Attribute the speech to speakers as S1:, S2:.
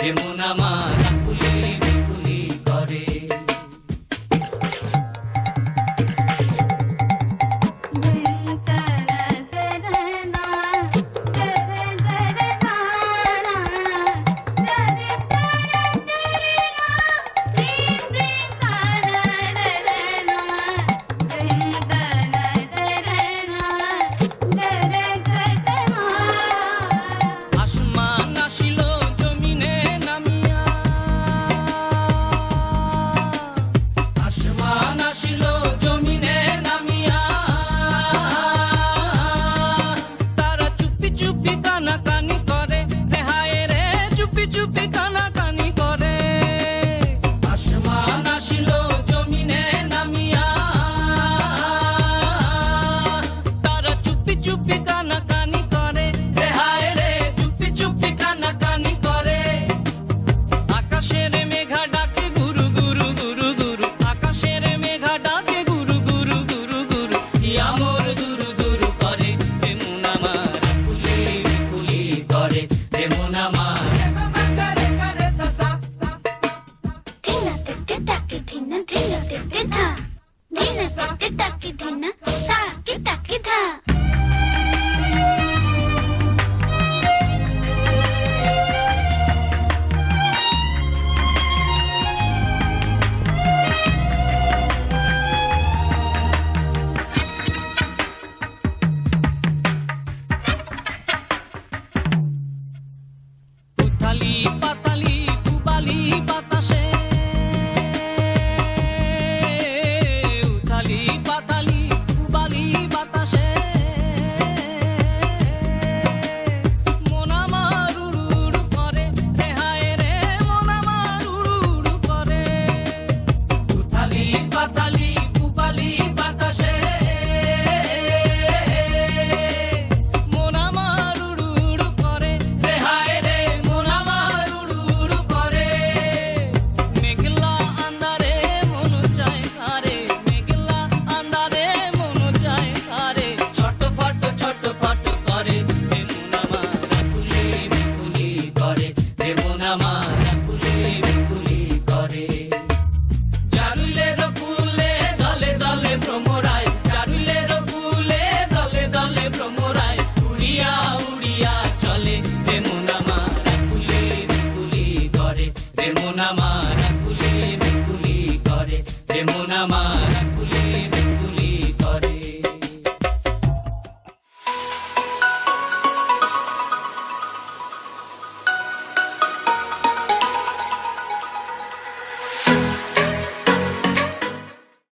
S1: 节目那么。
S2: ధిన్న ధిన్న తిట్టిధ ధిన్న తిట్టిధ కి ధిన్న తా కి తా కి ధా
S1: पता